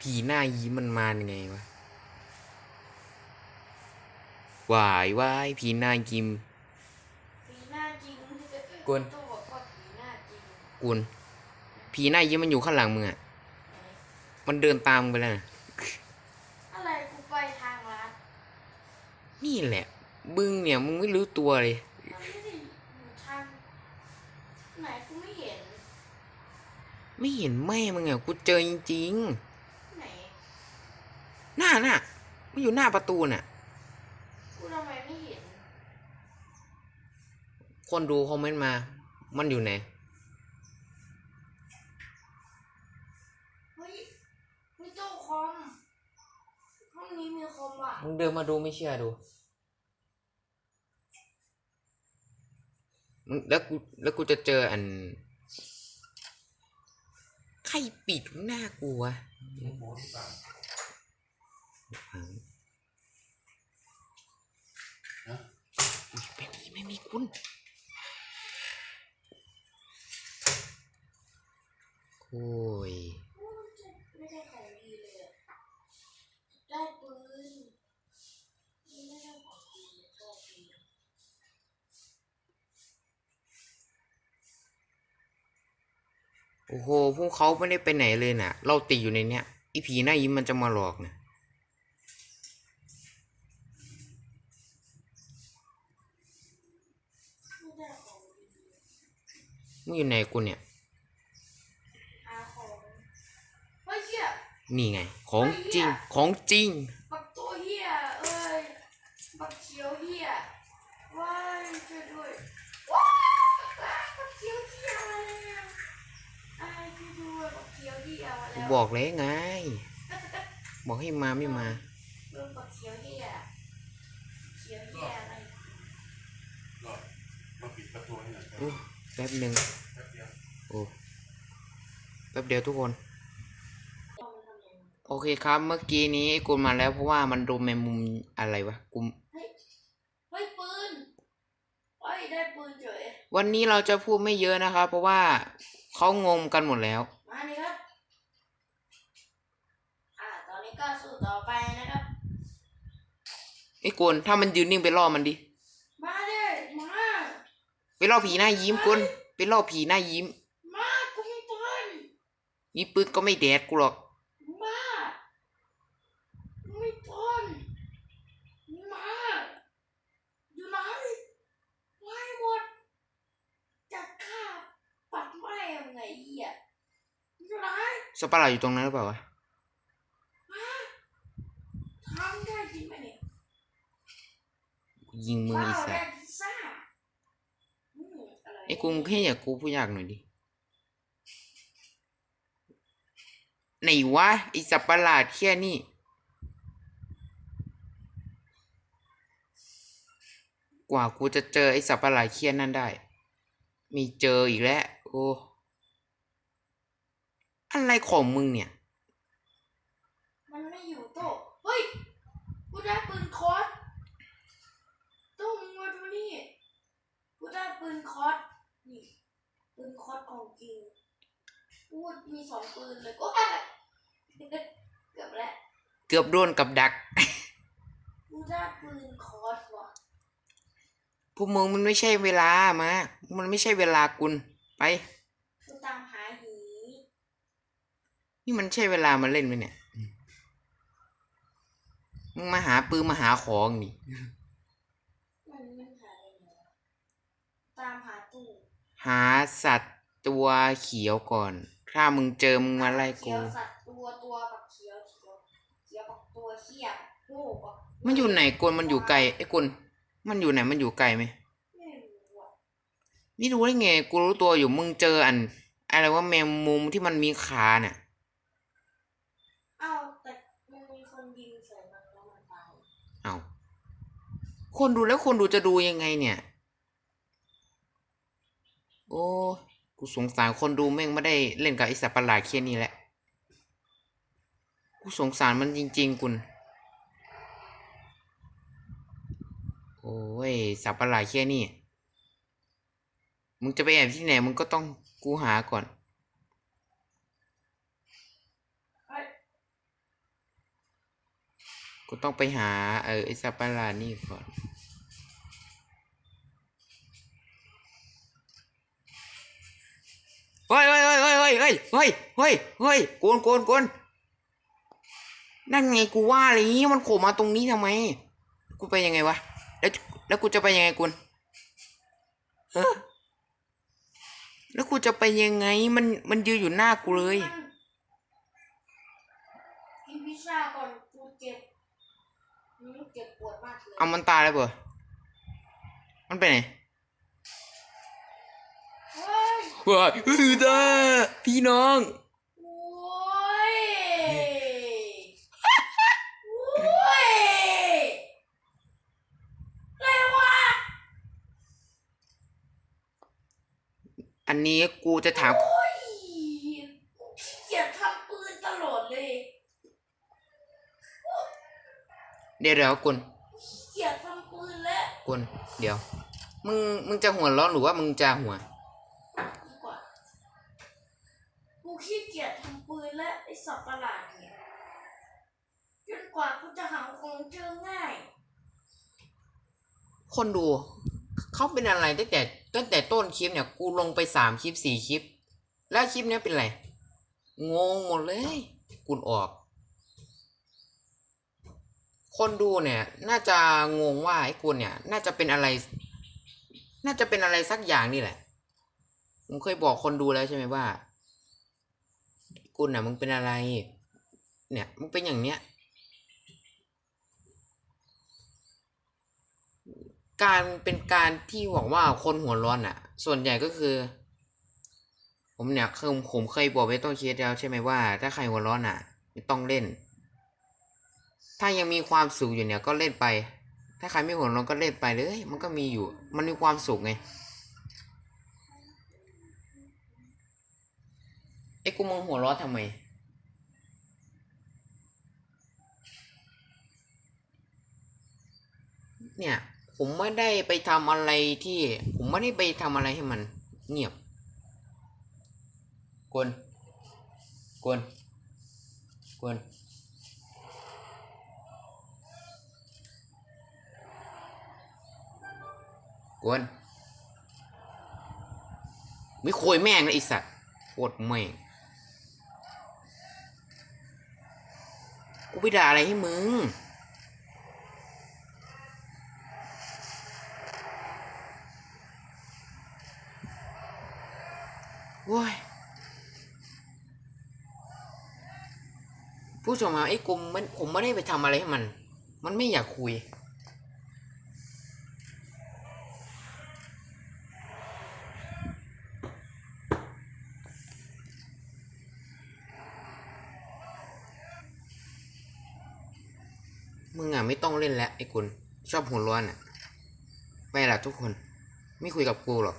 ผีหน้ายิ้มมันมายังไงวะวายวายผีหน้ายิ้มผีหน้าจริงกวนตัวบอกว่าผีหน้าจริงกุนผีหน้ายิ้มมันอยู่ข้างหลังมึงอะมันเดินตามมึงไปแล้วนะอะไรกูไปทางลัดนี่แหละ บึงเนี่ยมึงไม่รู้ตัวเลย มันไม่ได้อยู่ทางไหนกูไม่เห็น ไม่เห็นแม่มึงอะกูเจอจริงไหนๆหน้าน่ะมันอยู่หน้าประตูน่ะ กูทำไมไม่เห็น คนดูคอมเมนต์มา มันอยู่ไหน เฮ้ยมีตู้คอม ห้องนี้มีคอมว่ะมึงเดินมาดูไม่เชื่อดูมึงแล้วกูแล้วกูจะเจออัน ไข่ปิดหน้ากลัวะอุ๊ยไม่มีไม่มีคุณโอ้ย ไม่ได้ของดีเลยอะได้ปืนนี่ไม่ได้ของดีเลยโชคดี โอ้โห พวกเขาไม่ได้ไปไหนเลยน่ะ เราติดอยู่ในเนี้ยอีผีหน้ายิ้มมันจะมาหลอกนะไม่ได้ของดีมึงอยู่ไหนกูเนี่ยหาของเฮ้ยเหี้ยนี่ไง ของจริง ของจริง บักตัวเหี้ยเอ้ยบักเขียวเหี้ยว้ายช่วยด้วยว้ายบักเขียวเหี้ยมาแล้วอ้ายช่วยด้วยบักเขียวเหี้ยมาแล้วบอกแล้วไง บอกให้มาไม่มาโดนบักเขียวเหี้ยเขียวเหี้ยอะไรรอดมาปิดประตูให้หน่อยครับโอ้แป๊บหนึ่งแป๊บเดียวโอ้แป๊บเดียวทุกคนเอามันทำยังไงโอเคครับเมื่อกี้นี้กูมาแล้วเพราะว่ามันโดนแมงมุมอะไรวะกูเฮ้ยเฮ้ยปืนเฮ้ยได้ปืนเฉยวันนี้เราจะพูดไม่เยอะนะครับเพราะว่าเขางงกันหมดแล้ว มาเลยครับ อ่า ตอนนี้ ก็สู้ต่อไปนะครับไอ้กวนถ้ามันยืนนิ่งไปล่อมันดิ มาเลยมาไปล่อผีหน้ายิ้มกวนไปล่อผีหน้ายิ้ม มากูมีปืนมีปืนก็ไม่แดดกูหรอก มากูมีปืนมาอยู่ไหนไม่หมดจะฆ่าปัดไม่ยังไงเหี้ยอยู่ไหนสปาร์ลาอยู่ตรงนั้นหรือเปล่าวะ ทำ ได้จริงไหมเนี่ยยิงมือว้าอีวสัได้ตว์พิซซ่าอืมอะไรไอ้กูแค่อยากกูผู้ยากหน่อยดิไหนวะไอ้สัตว์ประหลาดแค่นี้กว่ากูจะเจอไอ้สัตว์ประหลาดเคี้ยนั่นได้ มีเจออีกแล้ว โอ้ อะไรของมึงเนี่ย มันไม่อยู่โต๊ะเฮ้ย กูได้ปืนคอสโต๊ะมึงมาดูนี่ กูได้ปืนคอส นี่ปืนคอสของจริงกูมีสองปืนเลยโอ้ยเกือบแล้วเกือบโดนกับดักกูได้ปืนคอสว่ะพวกมึงมันไม่ใช่เวลามา มันไม่ใช่เวลากุลไปกูตามหาหี นี่มันใช่เวลามาเล่นไหมเนี่ยอืมมึงมาหาปืนมาหาของนี่มันมันหาอะไรเนี่ยวะตามหาตู้ หาสัตว์ตัวเขียวก่อน ถ้ามึงเจอมึงมาไล่เขีกู ยวสัตว์ตัวตัวบักเขียวเขียวเขียวบักตัวเขียวโง่บักมันอยู่ไหนกุลมันอยู่ไกลไอ้กุลมันอยู่ไหนมันอยู่ไกลไหมไม่รู้อะไม่รู้ได้ไงกูรู้ตัวอยู่มึงเจออัน อะไรว่าแมงมุมที่มันมีขาเนี่ยเอ้าแต่มันมีคนยิงใส่มันแล้วมันตายเอาคนดูแล้วคนดูจะดูยังไงเนี่ย โอ้กูสงสารคนดูแม่งไม่ได้เล่นกับไอสัตว์ประหลาดเคียนี่แหละ กูสงสารมันจริงๆกุลโอ้ยสัตว์ประหลาดเคียนี่ มึงจะไปแอบที่ไหนมึงก็ต้องกูหาก่อน กูต้องไปหาเออไอสัตว์ประหลาดนี่ก่อน เฮ้ยเฮ้ยเฮ้ยเฮ้ยเฮ้ยเฮ้ยเฮ้ยเฮ้ยเฮ้ยโกนโกนโกนนั่นไงกูว่าเลยมันโผล่มาตรงนี้ทำไม กูไปยังไงวะ แล้วแล้วกูจะไปยังไงกุนฮะแล้วกูจะไปยังไง มันมันยืนอยู่หน้ากูเลยมันกินพิซซ่าก่อนกูเจ็บอืมเจ็บปวดมากเลยเอามันตายแล้วเปล่ามันไปไหนเฮ้ย ว้ายอือเด้อพี่น้อง โอ้ยโอ้ยอะไรวะอันนี้กูจะถาม โอ้ยกูขี้เกียจทำปืนตลอดเลยเดี๋ยวเดี๋ยวกุนขี้เกียจทำปืนแล้ว กุนเดี๋ยว มึง มึงจะหัวเร้อนหรือว่ามึงจะหัว ดีกว่ากูขี้เกียจทำปื สัประหลาดเนี่ยจนกว่ากูจะหาของเจอง่าย คนดู เขาเป็นอะไรตั้งแต่ตั้งแต่ต้นคลิปเนี่ย กูลงไปสามคลิปสี่คลิป แล้วคลิปเนี้ยเป็นไร งงหมดเลยกุนออก คนดูเนี่ย น่าจะงงว่าไอ้กุนเนี่ย น่าจะเป็นอะไร น่าจะเป็นอะไรสักอย่างนี่แหละ ผมเคยบอกคนดูแล้วใช่ไหมว่า กุนน่ะมึงเป็นอะไร เนี่ยมึงเป็นอย่างเนี้ย การเป็นการที่หวังว่าคนหัวร้อนอะ ส่วนใหญ่ก็คือ ผมเนี่ยคือผมเคยบอกไว้ต้นเคสแล้วใช่ไหมว่า ถ้าใครหัวร้อนอะ ไม่ต้องเล่น ถ้ายังมีความสุขอยู่เนี่ยก็เล่นไป ถ้าใครไม่หัวร้อนก็เล่นไปเลย มันก็มีอยู่ มันมีความสุขไง ไอ้กูมึงหัวร้อนทำไม เนี่ย ผมไม่ได้ไปทำอะไรที่ ผมไม่ได้ไปทำอะไรให้มัน เงียบกวนกวนกวนกวนไม่คุยแม่งนะไอสัตว์โคตรแม่ง ไปด่าอะไรให้มึง โว้ย ผู้ชมครับไอ้กลุ่มมันผมไม่ได้ไปทำอะไรให้มัน มันไม่อยากคุย มึงอะไม่ต้องเล่นแล้วไอ้คุณชอบหัวร้อนอะไปละทุกคน ไม่คุยกับกูหรอก